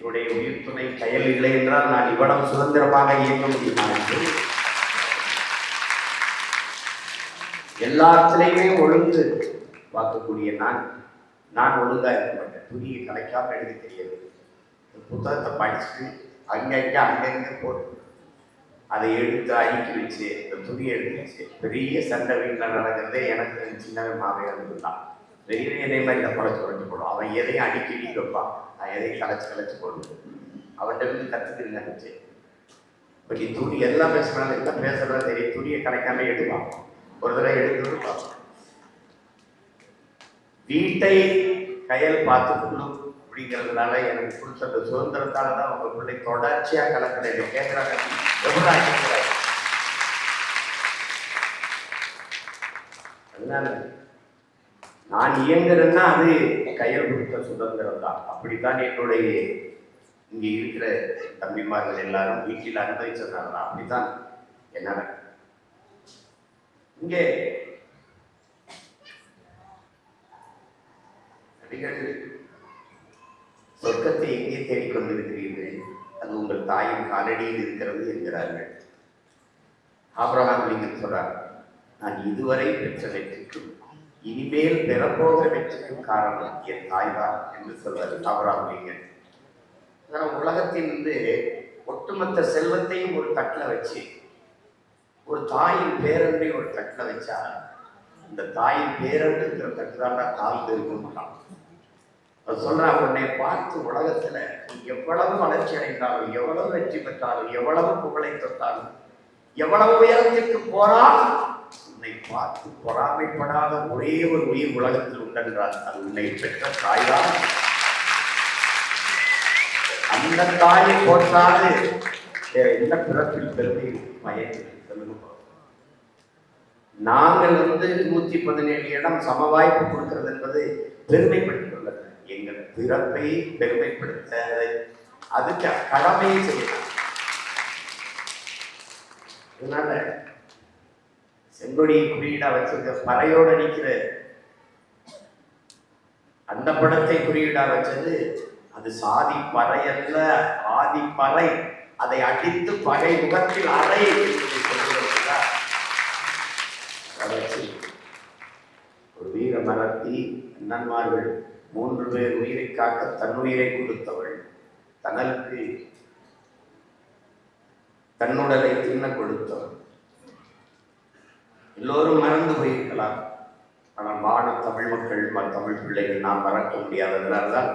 என்னுடைய உயிர் துணை கயல் இல்லை என்றால் நான் இவ்வளவு சுதந்திரமாக இயக்க முடியுமா என்று? எல்லாத்திலையுமே ஒழுங்கு பார்க்கக்கூடிய நான் நான் ஒழுங்கா இருக்க மாட்டேன். துணியை கலைக்காம எனக்கு தெரியாது. இந்த புத்தகத்தை படிச்சுட்டு அங்கங்க அங்கங்க போட்டு அதை எடுத்து அடுக்கி வச்சு இந்த துணியை எடுத்து வச்சு பெரிய சண்டை வீட்டில் நடக்கிறதே எனக்கு சின்னவே மாவையாக தான் பெரிய இதே மாதிரி இந்த குறைச்சி போடும். அவன் எதையும் அடிக்கி அடிக்கி வைப்பான். நான் எதையும் கலைச்சு கலைச்சு போடுவேன். அவன்கிட்ட இருந்து கற்றுக்கிறேன் நினச்சி இப்போ நீ துணி எல்லாம் பேசுனாலும் என்ன பேசுறதா தெரியும். துணியை கலைக்காம எடுப்பான். ஒரு தடவை எடுக்கிறது பார்ப்போம் வீட்டை கையில் பார்த்துக்கணும் அப்படிங்கிறதுனால எனக்கு கொடுத்த அந்த சுதந்திரத்தால தான் உங்க பிள்ளை தொடர்ச்சியா கலக்கலை. கேட்கிறாங்க எவ்வளோ அதனால நான் இயங்குறேன்னா அது கையில் கொடுத்த சுதந்திரம் தான். அப்படித்தான் என்னுடைய இங்கே இருக்கிற தம்பிமார்கள் எல்லாரும் வீட்டில் அனுபவிச்சதுனால தான் அப்படித்தான் என்னால. இங்கே அடிக்கடி சொர்க்கத்தை எங்கே தேடிக்கொண்டிருக்கிறீர்கள் அது உங்கள் தாயின் காலடியில் இருக்கிறது என்கிறார்கள். ஆபிரகாம் லிங்கன் சொல்றார் நான் இதுவரை பெற்ற வெற்றிக்கும் இனிமேல் பெறப்போகிற வெற்றிக்கும் காரணம் என் தாய்தான் என்று சொல்வார் அவராம் லிங்கன் அதனால் உலகத்தின் வந்து ஒட்டுமொத்த செல்வத்தையும் ஒரு தட்டில் வச்சு ஒரு தாயின் பேரன்பை ஒரு தட்டில் வச்சா இந்த தாயின் பேரன்புங்கிற தட்டு தான் கால் இருக்க மாட்டான். அது சொல்றான் உன்னை பார்த்து உலகத்துல எவ்வளவு வளர்ச்சி அடைந்தாலும் எவ்வளவு வெற்றி பெற்றாலும் எவ்வளவு புகழை தொட்டாலும் எவ்வளவு உயரத்திற்கு போனால் உன்னை பார்த்து பொறாமைப்படாத ஒரே ஒரு உயிர் உலகத்தில் உண்டென்றால் அது உன்னை பெற்ற தாய்தான். அந்த தாயை போற்றாது. வேற என்ன பிறப்பில் பெருமை பயன் சொல்லுங்க நாங்கள் வந்து நூத்தி பதினேழு இடம் சம வாய்ப்பு கொடுக்கிறது என்பது பெருமைப்படுத்திக் எங்கள் பிறப்பை பெருமைப்படுத்த அதுக்கு கடமையை செய்யலாம். அதனால செங்கொடி குறியீடா வச்சிருக்க பறையோட நிக்கிற அந்த படத்தை குறியீடா வச்சது அது சாதி பறை அல்ல ஆதி பறை. அதை அடித்து பகை முகத்தில் அறை ஒரு வீர மரத்தி நன்மார்கள் மூன்று பேர் உயிரை காக்க தன்னுயிரை கொடுத்தவள். தனக்கு தன்னுடலை தின்ன கொடுத்தவள். எல்லோரும் மறந்து போயிருக்கலாம் ஆனால் வான தமிழ் மக்கள் ம- தமிழ் பிள்ளைகள் நாம் மறக்க முடியாததுனால்தான்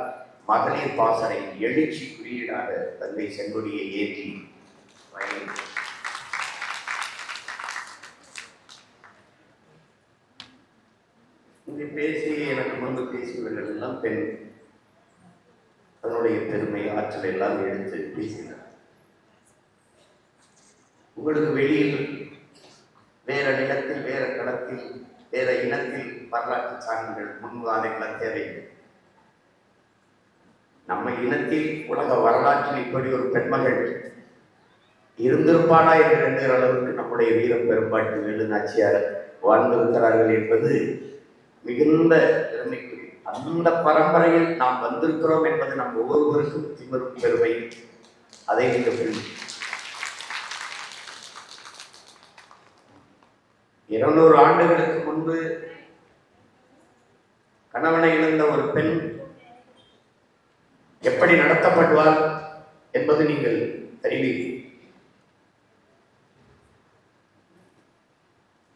மகளிர் பாசறை எழுச்சி குறியீடாக தந்தை செங்கொடியை ஏற்றி பயணித்தார். இங்கே பேசி எனக்கு முன்பு பேசியவர்கள் எல்லாம் பெண் அதனுடைய பெருமை ஆற்றல் எல்லாம் எடுத்து பேசினார் உங்களுக்கு வெளியில் வேற நிலத்தில் வேற களத்தில் வேற இனத்தில் வரலாற்று சான்றுகள் முன்வாதைகள் தேவையில்லை நம்ம இனத்தில் உலக வரலாற்றில் இப்படி ஒரு பெண்மகள் இருந்திருப்பாளா என்று எண்ணுகிற அளவுக்கு நம்முடைய வீர பெரும்பாட்டு வேலு நாச்சியார் வாழ்ந்திருக்கிறார்கள் என்பது மிகுந்த பெருமைக்குரிய அந்த பரம்பரையில் நாம் வந்திருக்கிறோம் என்பது நம் ஒவ்வொருவருக்கும் திமிரும் பெருமை. அதை நீங்கள் இருநூறு ஆண்டுகளுக்கு முன்பு கணவனை இழந்த ஒரு பெண் எப்படி நடத்தப்படுவார் என்பது நீங்கள் அறிவீர்கள்.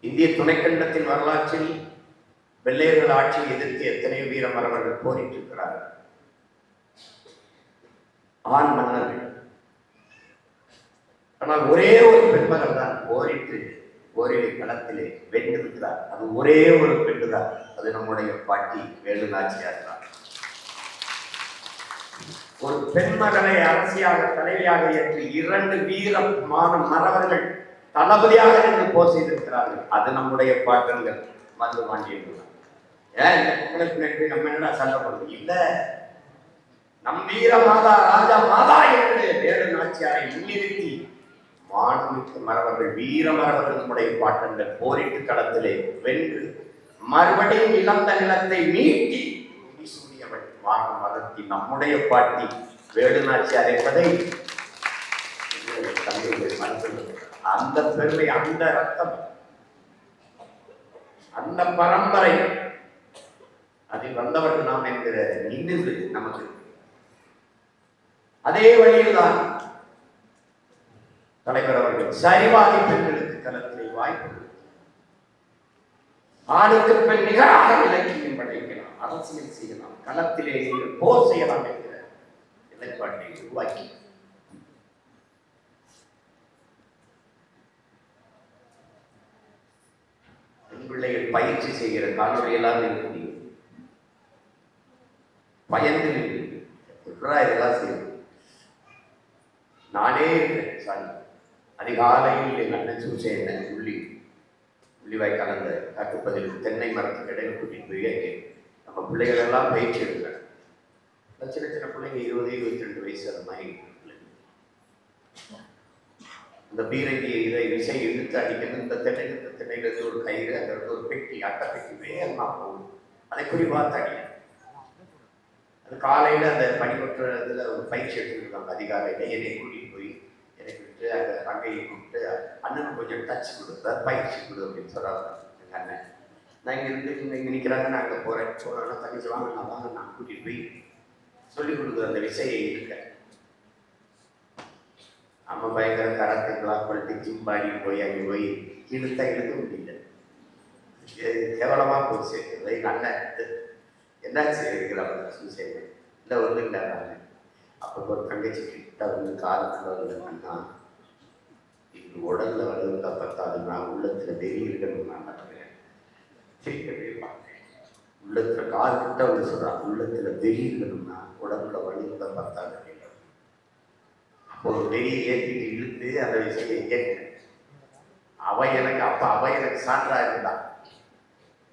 இந்திய துணைக்கண்டத்தின் வரலாற்றில் வெள்ளையர்கள் ஆட்சியை எதிர்த்து எத்தனை வீர மரபர்கள் போரிட்டிருக்கிறார்கள். ஆண் மன்னர்கள். ஆனால் ஒரே ஒரு பெண்மகள் தான் போரிட்டு போரிலை களத்திலே வென்றிருக்கிறார் அது ஒரே ஒரு பெண்ணுதான். அது நம்முடைய பாட்டி வேலு நாச்சியார் தான். ஒரு பெண்மகனை அரசியாக தலைவியாக ஏற்று இரண்டு வீரம் மான மறவர்கள் தளபதியாக நின்று போர் செய்திருக்கிறார்கள். அது நம்முடைய பாட்டங்கள். மருந்து பாண்டியன் ஏன்? இந்த நம்ம என்னடா சண்டை இல்ல. நம் வீர மாதா ராஜா மாதா என்று வேலு நாச்சியாரை முன்னிறுத்தி மாண்புமிக்க மரபர்கள் வீர மரபர்கள் நம்முடைய பாட்டங்கள் போரிட்டு களத்திலே வென்று மறுபடியும் இழந்த நிலத்தை மீட்டி முடிசூடியவள் வாங்க மதத்தி நம்முடைய பாட்டி வேடு நாச்சி அந்த பெருமை அந்த ரத்தம் அந்த பரம்பரை அதில் வந்தவர்கள் நாம் என்கிற நினைவு நமக்கு அதே வழியில்தான் தலைவர் அவர்கள் சரிவாதி பெண்களுக்கு களத்திலே வாய்ப்பு ஆணுக்கு பெண் நிகராக இலக்கியம் படைக்கலாம் அரசியல் செய்யலாம் களத்திலே நீங்கள் போர் செய்யலாம் என்கிற நிலைப்பாட்டை உருவாக்கி. பிள்ளைகள் பயிற்சி செய்கிற காணொலியெல்லாம் இருக்க முடியும் பயந்து இதெல்லாம் செய்யும் நானே இருக்கேன் சாரி காலையில் என் அண்ணன் சூசேன உள்ளி உள்ளிவாய் கலந்த காட்டுப்பதில் தென்னை மரத்துக்கு இடையில கூட்டிட்டு போய் அங்கே நம்ம பிள்ளைகளெல்லாம் பயிற்சி எடுக்கிறாங்க சின்ன சின்ன பிள்ளைங்க இருபது இருபத்தி ரெண்டு வயசு அந்த மாதிரி அந்த இந்த பீரங்கி இதை விசை இழுத்து அடிக்கிறது இந்த தென்னை இந்த தென்னையிலிருந்து ஒரு கயிறு அங்கிருந்து ஒரு பெட்டி அட்டை பெட்டி வேகமாக போகும். அதை குறிவாக அடிக்கும் அது காலையில் அந்த பனிப்பற்ற இதில் ஒரு பயிற்சி எடுத்துருக்காங்க அதிகாலையில். என்னை கூட்டிகிட்டு போய் அந்த தங்கையை கூப்பிட்டு அண்ணன் கொஞ்சம் டச் கொடுத்தா பயிற்சி கொடு அப்படின்னு சொல்கிறாங்க எங்கள் அண்ணன். நான் இங்கே இருந்து இங்கே இங்கே நிற்கிறாங்க நான் அங்கே போகிறேன் போகிறேன்னா தங்கச்சி வாங்க நான் வாங்க நான் கூட்டிகிட்டு போய் சொல்லிக் கொடுக்குற அந்த விசையை இருக்கேன் நம்ம பயங்கர கராத்தே பிளாக் பண்ணிட்டு ஜிம் பாடி போய் அங்கே போய் இழுத்தா இழுக்க முடியல. கேவலமாக போச்சு. எங்கள் அண்ணன் என்னாச்சு? இருக்கிறாங்க சூசைடு இல்லை ஒன்றும் இல்லை அப்போ ஒரு தங்கச்சி கிட்ட வந்து காலத்தில் வந்து அண்ணா இது உடல்ல வளர்ந்தா பத்தாது நான் உள்ளத்துல வெறி இருக்கணும் நான் நம்புறேன். உள்ளத்துல கால் கிட்ட வந்து சொல்றான் உள்ளத்துல வெறி இருக்கணும்னா உடம்புல வலிந்த பத்தாது அப்போ ஒரு வெறியை ஏற்றிட்டு இழுத்து அந்த விஷயம் கேட்டேன் அவ எனக்கு அப்ப அவ எனக்கு சான்றா இருந்தா.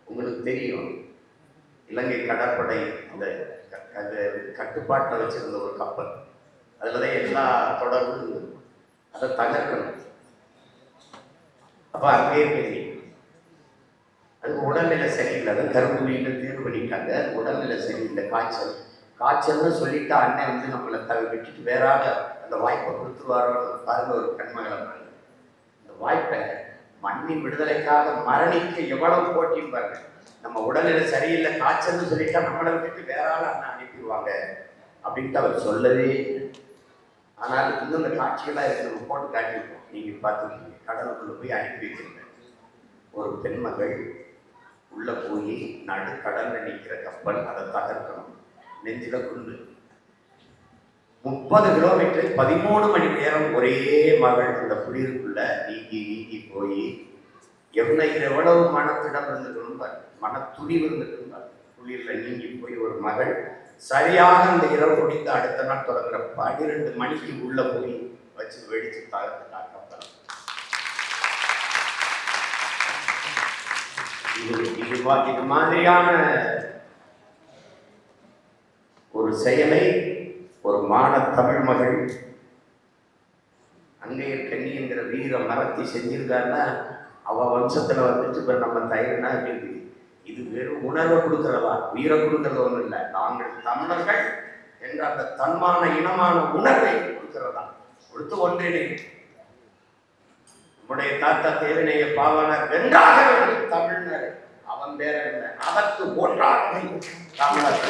உங்களுக்கு தெரியும் இலங்கை கடற்படை அந்த க- அது கட்டுப்பாட்டில் வச்சிருந்த ஒரு கப்பல். அதில் தான் எல்லா தொடர்பும் அதை தகர்க்கணும். அப்போ அங்கேயே போய் அது உடல்நிலை சரியில்லை அது கருப்புலின்னு தீர்வு பண்ணிட்டாங்க. உடல்நிலை சரியில்லை காய்ச்சல். காய்ச்சல்னு சொல்லிட்டு அண்ணன் வந்து நம்மளை தவி விட்டுட்டு வேறாக அந்த வாய்ப்பை கொடுத்துருவாரோ பாருங்க ஒரு கண்மகளை அந்த இந்த வாய்ப்பை மண்ணின் விடுதலைக்காக மரணிக்க எவ்வளவு போட்டியும் பாருங்க. நம்ம உடல்நிலை சரியில்லை காய்ச்சல்னு சொல்லிட்டா நம்மளை விட்டுட்டு வேற ஆள் அண்ணன் அனுப்பிடுவாங்க அப்படின்ட்டு அவர் சொல்லவே ஆனால் இன்னும் இந்த காட்சிகளாக இருக்கு நம்ம போட்டு காட்டியிருக்கோம். நீங்க பார்த்துருக்கீங்க. கடலுக்குள்ள போய் அனுப்பி வைக்கிறேன் ஒரு பெண்மகள் உள்ளே போய் நடு கடலில் நிற்கிற கப்பல் அதை தகர்க்கணும். நெஞ்சில குண்டு. முப்பது கிலோமீட்டர் பதிமூணு மணி நேரம் ஒரே மகள் அந்த குளிருக்குள்ள நீங்கி நீங்கி போய் எவ்வளோ எவ்வளவு மனத்திடம் இருந்துக்கணும் மன துணிவு இருந்துக்கணும் குளிரில் நீங்கி போய் ஒரு மகள் சரியாக அந்த இரவு முடிந்து அடுத்த நாள் தொடங்குற பன்னிரெண்டு மணிக்கு உள்ளே போய் வச்சு வெடிச்சு தகர்த்து கப்பல் இது இது மாதிரியான ஒரு செயலை ஒரு மான தமிழ் மகள் அங்கையர் கண்ணி என்கிற வீர மரத்தை செஞ்சிருக்காருன்னா அவ வம்சத்துல வந்துட்டு இப்ப நம்ம தயிர்னா இருக்கு இது வெறும் உணர்வை கொடுக்கறதா? வீர கொடுக்கறது ஒண்ணும் இல்லை. நாங்கள் தமிழர்கள் என்ற அந்த தன்மான இனமான உணர்வை கொடுக்கிறதா? கொடுத்து ஒன்றினை உடைய தாத்தா தேவனைய பாவனர் வென்றாக வேண்டும் தமிழ்னர். அவன் பேர என்ன? அதற்கு ஒன்றாக தமிழர்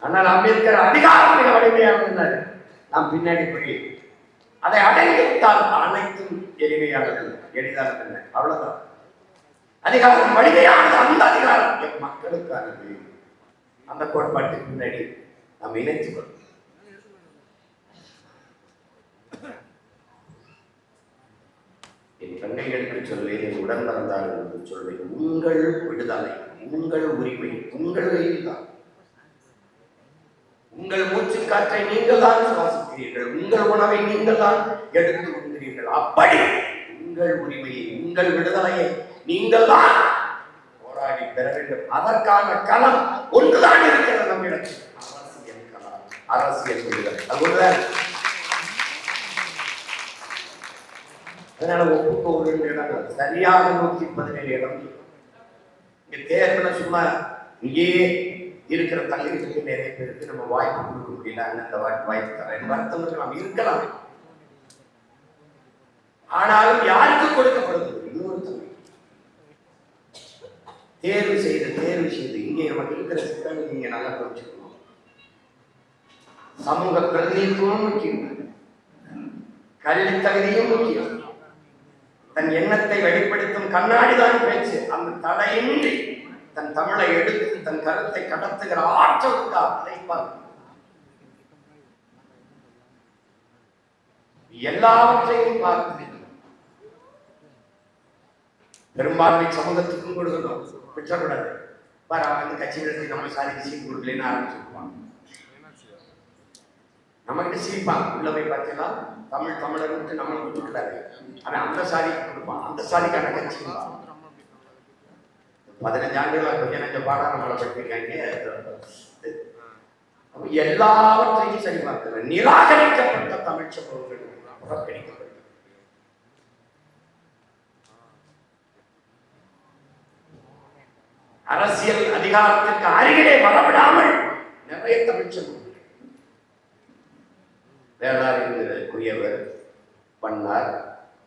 ஆனால் அம்பேத்கர் அதிகாரம் மிக வலிமையாக இருந்தார். நாம் பின்னாடி போய் அதை அடைந்து அனைத்தும் எளிமையானது எளிதானது என்ன அவ்வளவுதான். அதிகாரம் வலிமையானது அந்த அதிகாரம் மக்களுக்கானது. அந்த கோட்பாட்டுக்கு முன்னாடி நாம் இணைத்துக் கொள்வோம். என் தங்கைகளுக்கு சொல்வேன் என் உடன் பிறந்தார்களுக்கு சொல்வேன் உங்கள் விடுதலை உங்கள் உரிமை உங்கள் கையில் தான் உங்கள் மூச்சு காற்றை நீங்கள் தான் சுவாசிக்கிறீர்கள். உங்கள் உணவை நீங்கள் தான் எடுத்து கொள்கிறீர்கள் அப்படி உங்கள் உரிமையை உங்கள் விடுதலையை நீங்கள் தான் போராடி பெற வேண்டும். அதற்கான களம் ஒன்றுதான் இருக்கிறது நம்மிடம் அரசியல் களம் அரசியல் விடுதலை. அது அதனால ஒப்புக்கு ஒரு இடங்கள் சரியாக நூத்தி பதினேழு இடம். இங்க தேர்தல சும்மா இங்கேயே இருக்கிற தகுதிக்கு நிறைய பேருக்கு நம்ம வாய்ப்பு கொடுக்க முடியல. அந்த வாய்ப்பு வாய்ப்பு தரேன். வருத்தம் இருக்கலாம் இருக்கலாம். ஆனாலும் யாருக்கு கொடுக்கப்படுது இன்னொரு தகுதி தேர்வு செய்து தேர்வு செய்து இங்கே நமக்கு இருக்கிற சிக்கல் நீங்க நல்லா புரிஞ்சுக்கணும். சமூக பிரதிநிதித்துவம் முக்கியம். கல்வி தகுதியும் முக்கியம். தன் எண்ணத்தை வெளிப்படுத்தும் கண்ணாடிதான் பேச்சு. அந்த தடையின்றி தன் தமிழை எடுத்து தன் கருத்தை கடத்துகிற ஆற்றலுக்கா இருக்கா எல்லாவற்றையும் பார்த்து பெரும்பான்மை சமூகத்துக்கும் கொடுக்கணும் விட்டுறக்கூடாது பாரு அவன் வந்து கட்சிகளுக்கு நம்ம சாதிக்கு சீட் கொடுக்கலன்னு ஆரம்பிச்சிருப்பான் நம்மகிட்ட சீப்பான் உள்ள போய் பார்த்தீங்கன்னா தமிழ் தமிழர்னு நம்மளுக்கு கொடுக்குறாரு. அவன் அந்த சாதிக்கு கொடுப்பான். அந்த சாதிக்கான கட்சி பதினஞ்சு ஆண்டுகளா பதினஞ்சு பாடங்களை படிச்சிருக்காங்க. எல்லாவற்றையும் சரி பார்க்கிற நிராகரிக்கப்பட்ட தமிழ் சமூகங்கள் புறக்கணிக்கப்படும் அரசியல் அதிகாரத்திற்கு அருகிலே வரவிடாமல் நிறைய தமிழ் சமூகம் வேளார் என்கிற குயவர் பண்ணார்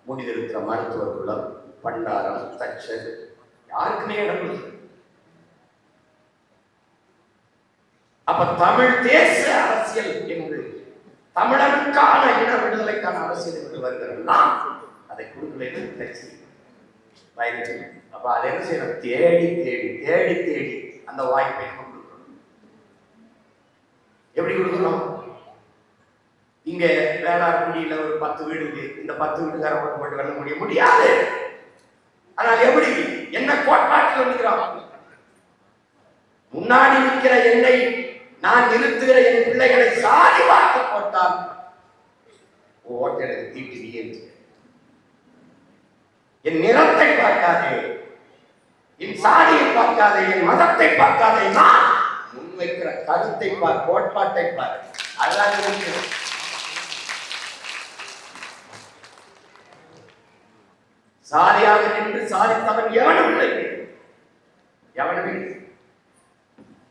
முடிதிருக்கிற மருத்துவர் குலம் பண்டாரம் தச்சர் யாருக்குமே இடம் இல்லை அப்ப தமிழ் தேச அரசியல் என்று தமிழனுக்கான இன விடுதலைக்கான அரசியல் என்று வருகிறதெல்லாம் அதை கொடுக்கலன்னு பிரச்சனை பயந்து அப்ப அதை என்ன செய்யணும்? தேடி தேடி தேடி தேடி அந்த வாய்ப்பை கொடுக்கணும் எப்படி கொடுக்கணும் இங்க வேளாண்குடியில ஒரு பத்து வீடு இருக்கு. இந்த பத்து வீட்டுக்கார ஓட்டு போட்டு வெல்ல முடிய முடியாது ஆனால் எப்படி? என்ன கோட்பாட்டில் நிற்கிறான் முன்னாடி நிற்கிற என்னை நான் நிறுத்துகிற என் பிள்ளைகளை சாதி பார்த்து போட்டால் ஓட்டு எனக்கு தீட்டுவியே என் நிறத்தை பார்க்காதே என் சாதியை பார்க்காதே என் மதத்தை பார்க்காதே நான் முன்வைக்கிற கருத்தை பார் கோட்பாட்டை பார். அதான் முக்கியம் சாரியாக நின்று சாதித்தவன் எவனும் இல்லை? எவனும்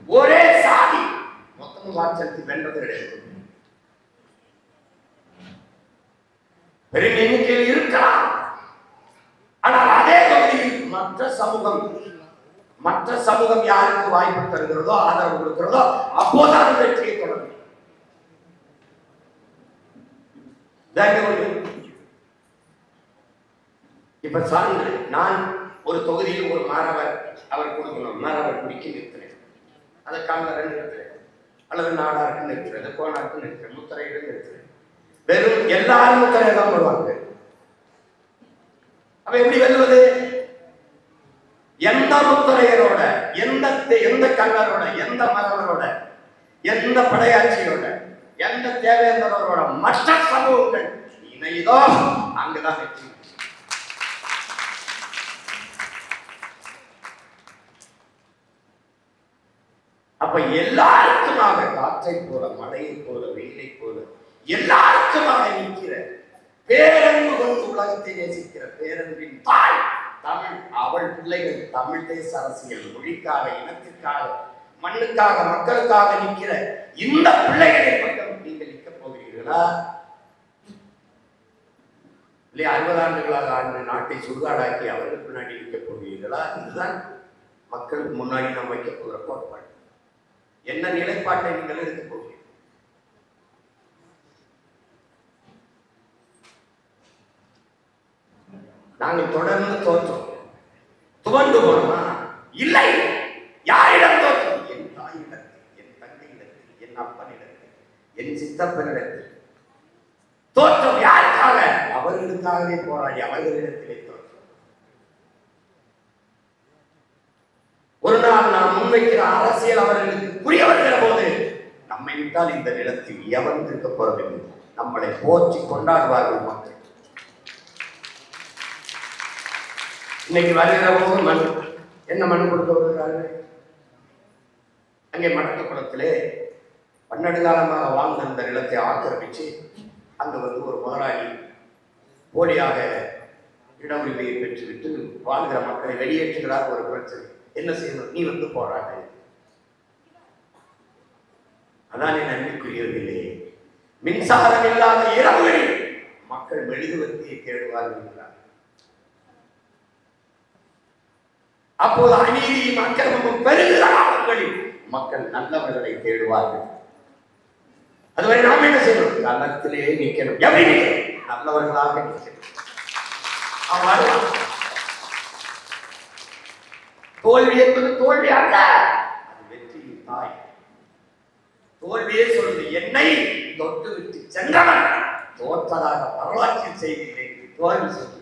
ஒரே சாதி மொத்தமும் வாட்சத்தை வென்றது கிடையாது பெரும் எண்ணிக்கையில் இருக்கலாம். ஆனால் அதே தொகுதியில் மற்ற சமூகம் மற்ற சமூகம் யாருக்கு வாய்ப்பு தருகிறதோ ஆதரவு கொடுக்கிறதோ அப்போதான் வெற்றியை தொடரும். இதாங்க இப்ப சான்று நான் ஒரு தொகுதியில் ஒரு மாணவர் அவர் கொடுக்கணும் மாணவர் குடிக்க நிறுத்துறேன். அதை காமரன் நிறுத்துறேன். அல்லது நாடாருக்கு நிறுத்துறது கோணாருக்கு நிறுத்துறேன் முத்தரையிடம் நிறுத்துறேன். வெறும் எல்லாரும் முத்திரையை தான் போடுவாங்க. அப்ப எப்படி வெல்வது எந்த முத்தரையரோட எந்த தே- எந்த கண்ணரோட எந்த மரவரோட எந்த படையாட்சியோட எந்த தேவேந்திரரோட மற்ற சமூகங்கள் இணைதோ அங்குதான் வெற்றி. அப்ப எல்லாருக்குமாக காற்றை போல மழையை போல வெயிலை போல எல்லாருக்குமாக நிற்கிற பேரன்பு கொண்டு உலகத்தை நேசிக்கிற பேரன்பின் தாய் தமிழ். அவள் பிள்ளைகள் தமிழ் தேச அரசியல் மொழிக்காக இனத்திற்காக மண்ணுக்காக மக்களுக்காக நிற்கிற இந்த பிள்ளைகளை மட்டும் நீங்கள் நிற்க போகிறீர்களா? இல்லையா அறுபது ஆண்டுகளாக ஆண்டு நாட்டை சுடுகாடாக்கி அவர்கள் பின்னாடி நிற்க போகிறீர்களா? இதுதான் மக்களுக்கு முன்னாடி நாம் வைக்க போகிற கோட்பாடு. என்ன நிலைப்பாட்டை நீங்கள் எடுத்துக் போகிறீர்கள் நாங்கள் தொடர்ந்து தோற்றோம் துவண்டு போனோமா? இல்லை. யாரிடம் தோற்றோம் என் தாயிடத்தில் என் தங்கையிடத்தில் என் அப்பனிடத்தில் என் சித்தப்பனிடத்தில். தோற்றம் யாருக்காக? அவர்களுக்காகவே போராடி அவர்களிடத்திலே தோற்றம். ஒரு நாள் நாம் முன்வைக்கிற அரசியல் அவர்களுக்கு புரிய வருகிற போது. நம்மை விட்டால் இந்த நிலத்தில் எவன் இருக்க போறதில்லை. நம்மளை போற்றி கொண்டாடுவார்கள் மக்கள். இன்னைக்கு வருகிற போது மண் என்ன மண் கொடுக்க வருகிறார்கள் அங்கே மடக்கக்குளத்திலே பன்னெண்டு காலமாக வாழ்ந்த அந்த நிலத்தை ஆக்கிரமிச்சு அங்க வந்து ஒரு முதலாளி போலியாக இட உரிமையை பெற்றுவிட்டு வாழ்கிற மக்களை வெளியேற்றுகிறார் ஒரு பிரச்சனை என்ன செய்யணும்? நீ வந்து போராட்டு அதான் என் அன்பிற்குரியவர்களே மின்சாரம் இல்லாத இரவுகளில் மக்கள் மெழுகுவர்த்தியை தேடுவார்கள். அப்போது அநீதியும் அக்கிரமமும் பெருகிற காலங்களில் மக்கள் நல்லவர்களை தேடுவார்கள் அதுவரை நாம் என்ன செய்யணும் நல்லத்திலே நிற்கணும் எப்படி? நல்லவர்களாக நிற்கணும் அவன் வருவான். தோல்வி என்பது தோல்வி அல்ல அது வெற்றியின் தாய் தோல்வியே சொல்லுது. என்னை தொட்டு விட்டு சென்றவன் தோற்றதாக வரலாற்றில் செய்தியிலே தோல்வி சொல்லு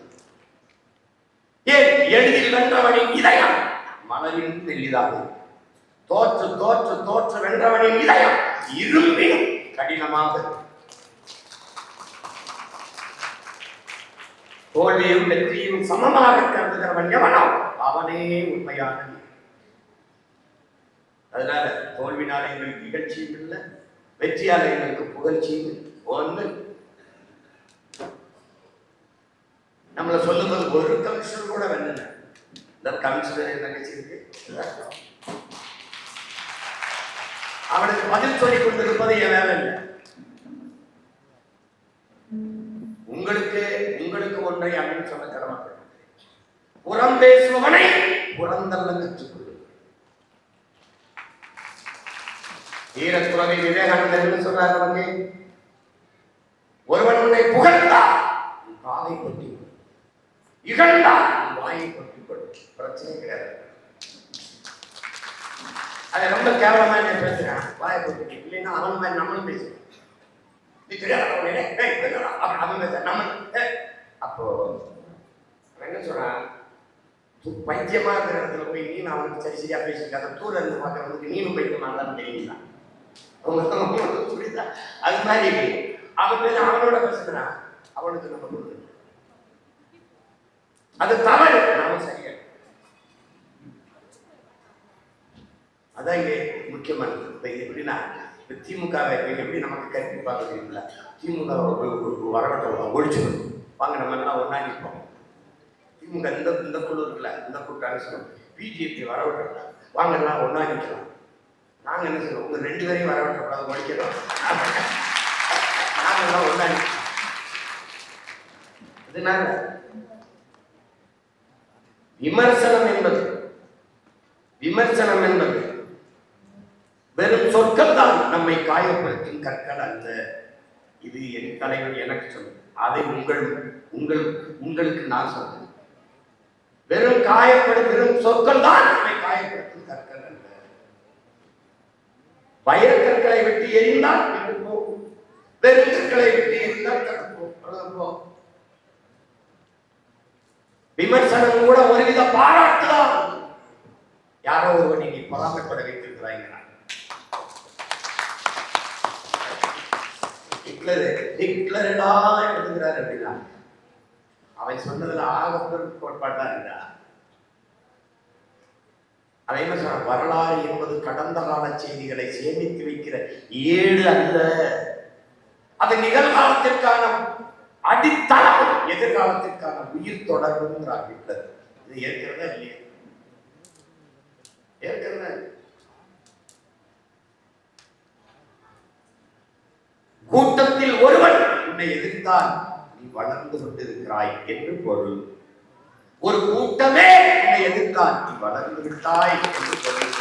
ஏன்? எளிதில் வென்றவனின் இதயம் மனதில் மெல்லிதாக தோற்று தோற்று தோற்று வென்றவனின் இதயம் இரும்பினும் கடினமாக. தோல்வியும் வெற்றியும் சமமாக கருதுகிறவன் எவனோ? அவனே உண்மையான அதனால தோல்வினால எங்களுக்கு நிகழ்ச்சியும் இல்லை வெற்றியால எங்களுக்கு புகழ்ச்சியும் ஒன்று நம்மளை சொல்லும்போது ஒரு கமிஷனர் கூட வேணுங்க இந்த கமிஷனர் என்ன இருக்கு அவனுக்கு பதில் சொல்லிக் கொண்டிருப்பது என் வேலை இல்லை. உங்களுக்கு உங்களுக்கு ஒன்றை அப்படின்னு சொன்ன கடமை புறம் பேசுபவனை புறந்தல்ல கற்றுக்கொள்ளும் வீரத்துறவை விவேகானந்தர் என்ன சொல்றாரு நமக்கு. ஒருவன் உன்னை புகழ்ந்தா காதை கொட்டி இகழ்ந்தா வாயை கொட்டிக் பிரச்சனை கிடையாது. அதை ரொம்ப கேவலமா என்ன பேசுறான் வாயை கொட்டி இல்லைன்னா அவன் மாதிரி நம்மளும் பேசுறான் அவன் நம்ம அப்போ என்ன சொல்றான் பைத்தியமா இருக்கிற இடத்துல போய் நீ அவனுக்கு சரி சரியா பேசியிருக்காத தூர இருந்து பார்க்கறதுக்கு நீனும் பைத்தியமா இருந்தாலும் தெரியுங்களா புரியுதா அது மாதிரி அவன் பேர் அவனோட பேசுகிறான் அவனுக்கு நம்ம கொடுக்கணும் அது தவறு. நாம சரியா. அதான் இங்கே முக்கியமானது. இப்ப எப்படின்னா இப்ப திமுக எப்படி நமக்கு கருத்து பார்க்குறீங்களா? திமுக வரவட்டம் ஒழிச்சுக்கணும். வாங்க நம்ம எல்லாம் ஒன்றா நிற்போம். திமுக இந்த இந்த குழு இருக்குல்ல இந்த கூட்டாளி சொல்லணும் பிஜேபி வரவிட்டோம் வாங்க எல்லாம் ஒன்றா நிற்கலாம். நாங்கள் என்ன செய்வோம் உங்க ரெண்டு பேரையும் வரவிட்டக்கூடாது ஒழிக்கிறோம் நாங்கள் எல்லாம் ஒன்றா இதனால விமர்சனம் என்பது. விமர்சனம் என்பது வெறும் சொற்கள் தான் நம்மை காயப்படுத்தும் கற்கள் அல்ல. இது என் தலைவர் எனக்கு சொல்லும் அதை உங்கள் உங்கள் உங்களுக்கு நான் சொல்றேன் வெறும் காயப்படும் வெறும் சொற்கள் தான் நம்மை காயப்படுத்தும் கற்கள் அல்ல. வைரக்கற்களை விட்டு எரிந்தால் விட்டு போகும். வெறும் கற்களை விட்டு எரிந்தால் கடப்போம் விமர்சனம் கூட ஒருவித பாராட்டுதான் யாரோ ஒருவன் நீ பொறாமைப்பட வைத்திருக்கிறாங்க ஹிட்லர் ஹிட்லர் எல்லாம் எழுதுகிறார் அப்படின்னா அவன் சொன்னதுல ஆகப்பெரும் கோட்பாட்டா இருக்கா? அவன் என்ன வரலாறு என்பது கடந்த கால செய்திகளை சேமித்து வைக்கிற ஏடு அல்ல. அது நிகழ்காலத்திற்கான அடித்தளம். எதிர்காலத்திற்கான உயிர் தொடர்புங்கிறார் ஹிட்லர். இது ஏற்கிறதா இல்லையா. ஏற்கிறதா கூட்டத்தில் ஒருவன் உன்னை எதிர்த்தால் நீ வளர்ந்து கொண்டிருக்கிறாய் என்று பொருள். ஒரு கூட்டமே உன்னை எதிர்காட்டி வளர்ந்து விட்டாய் என்று பொருள்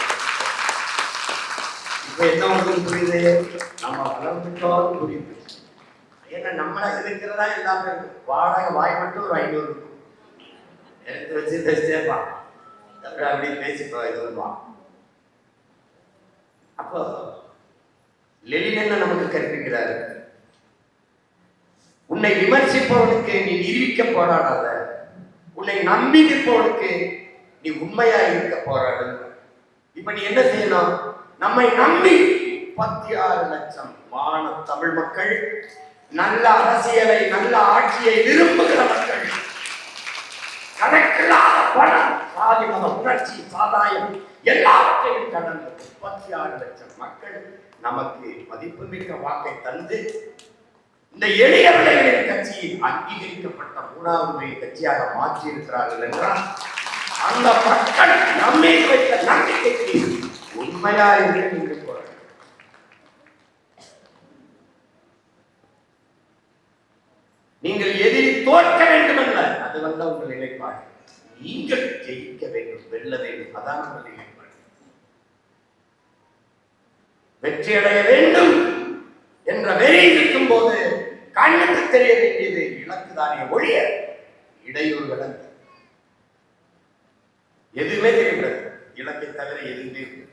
இப்ப என்ன ஒன்று புரியுது? நம்ம வளர்ந்துட்டோம் புரியுது. ஏன்னா நம்மளை எதிர்க்கிறதா எல்லாமே வாடகை வாய் மட்டும் ஒரு ஐநூறு இருக்கும். எடுத்து வச்சு பேசிட்டேப்பா அப்புறம் அப்படி பேசிப்போ இது வருவான் அப்போ லெனின் என்ன நமக்கு கற்பிக்கிறாரு? உன்னை விமர்சிப்பவனுக்கு நீ நிரூபிக்க போராடாத. உன்னை நம்பி நிற்பவனுக்கு நீ உண்மையா இருக்க போராடும் இப்ப நீ என்ன செய்யணும்? நம்மை நம்பி முப்பத்தி ஆறு லட்சம் வான தமிழ் மக்கள் நல்ல அரசியலை நல்ல ஆட்சியை விரும்புகிற மக்கள். கணக்கில்லாத பணம் சாதி மத உணர்ச்சி சாதாயம் எல்லாவற்றையும் கடந்து முப்பத்தி ஆறு லட்சம் மக்கள் நமக்கு மதிப்புமிக்க வாக்கை தந்து இந்த எளிய விலைகளின் கட்சியை அங்கீகரிக்கப்பட்ட மூணாவது கட்சியாக மாற்றி இருக்கிறார்கள் என்றால் அந்த மக்கள் நம்மை வைத்த நம்பிக்கைக்கு உண்மையா என்று நீங்கள் போறாங்க எதிரி தோற்க வேண்டும் அல்ல அது வந்து உங்கள் நிலைப்பாடு நீங்கள் ஜெயிக்க வேண்டும் வெல்ல வேண்டும் அதான் உங்கள் நிலைப்பாடு வெற்றி அடைய வேண்டும் என்ற வெறி கண்ணுக்கு தெரிய வேண்டியது இலக்கு தானே ஒழிய இடையூறுகள் அல்ல. எதுவுமே தெரியக்கூடாது. இலக்கை தவிர எதுவுமே இல்லை.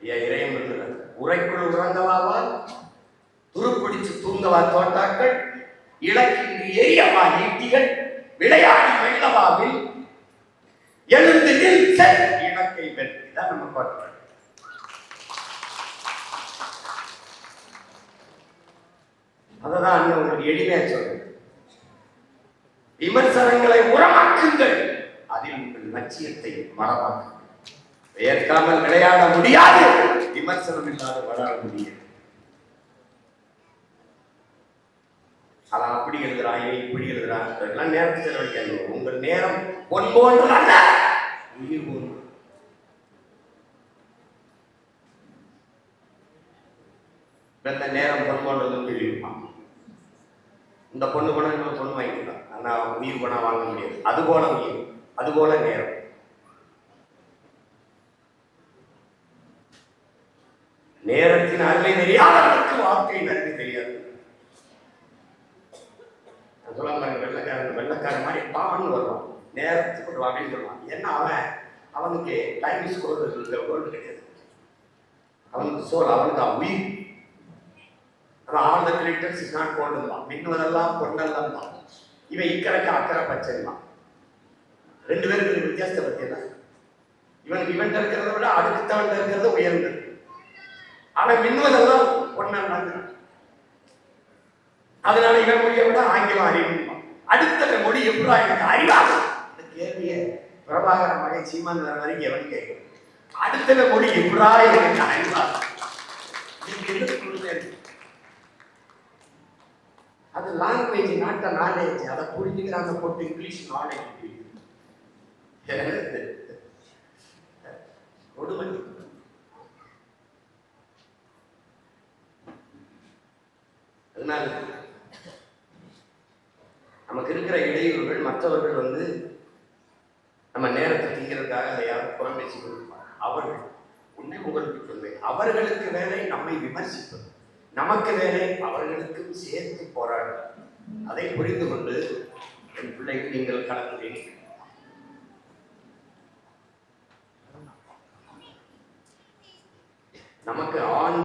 ஐயா இறையம் உரைக்குள் உறங்கவாவால் துருப்பிடிச்சு தூங்கவா தோட்டாக்கள்? இலக்கின்றி எரியவா ஈட்டிகள் விளையாடி வெள்ளவாவில் எழுந்து நில் இலக்கை வெல். நம்ம நம்ம அதை தான் அண்ணன் உங்களுக்கு எளிமையா சொல்றேன் விமர்சனங்களை உரமாக்குங்கள். அதில் உங்கள் லட்சியத்தை மறவாக்குங்கள் வியர்க்காமல் விளையாட முடியாது. விமர்சனம் இல்லாத வளர முடியாது. அதான் அப்படி எழுதுறான் இவன் இப்படி எழுதுறான். இதெல்லாம் நேரத்தை செலவழிக்காதீங்க. உங்கள் நேரம் பொன் போன்று அல்ல உயிர் போன்று. இந்த நேரம் பொன் போன்றது இந்த பொண்ணு கூட இன்னொரு பொண்ணு வாங்கிக்கலாம். ஆனா உயிர் பணம் வாங்க முடியாது. அது போல உயிர். அது போல நேரம். நேரத்தின் அருமை தெரியாதவர்களுக்கு வாழ்க்கை நன்றி தெரியாது. நான் வெள்ளக்காரன் வெள்ளக்காரன் மாதிரி பாவன்னு வருவான். நேரத்துக்கு ஒரு அப்படின்னு சொல்லுவான். ஏன்னா அவன் அவனுக்கு டைம் ஸ்கோர் வேர்ல்டு கிடையாது. அவனுக்கு சோல் அவனுக்கு தான் உயிர். All the glitters is not gold தான் மின்னுவதெல்லாம் பொன்னெல்லாம் தான். இவன் இக்கரைக்கு அக்கறை பச்சை தான் ரெண்டு பேருக்கு இருக்கிற வித்தியாசத்தை பற்றி என்ன? இவனுக்கு இவன் இருக்கிறத விட அடுத்தவன் இருக்கிறது உயர்ந்தது. அவன் மின்னுவதெல்லாம் பொன்னெல்லாம் அதனால இவன் மொழியை விட ஆங்கிலம் அறிவுமா? அடுத்த மொழி எப்படா எனக்கு அறிவா இந்த கேள்வியை பிரபாகர மகன் சீமான் வர வரைக்கும் எவன் கேட்கும்? அடுத்த மொழி எப்படா எனக்கு அறிவாகும் அது லாங்குவேஜ் நாட்ட நாலேஜ் அதை புரிஞ்சுக்கிறாங்க போட்டு இங்கிலீஷ் நாலேஜ் கொடுமை. அதனால நமக்கு இருக்கிற இடையூறுகள் மற்றவர்கள் வந்து நம்ம நேரத்தை தீங்கிறதுக்காக அதை யாரும் புறம் பேசி கொடுப்பாங்க அவர்கள் உன்னை உங்களுக்கு சொல்வேன் அவர்களுக்கு வேலை நம்மை விமர்சிப்பது. நமக்கு வேலை அவர்களுக்கும் சேர்த்து போராடும். அதை புரிந்து கொண்டு என் பிள்ளைக்கு நீங்கள் கலந்து நமக்கு ஆண்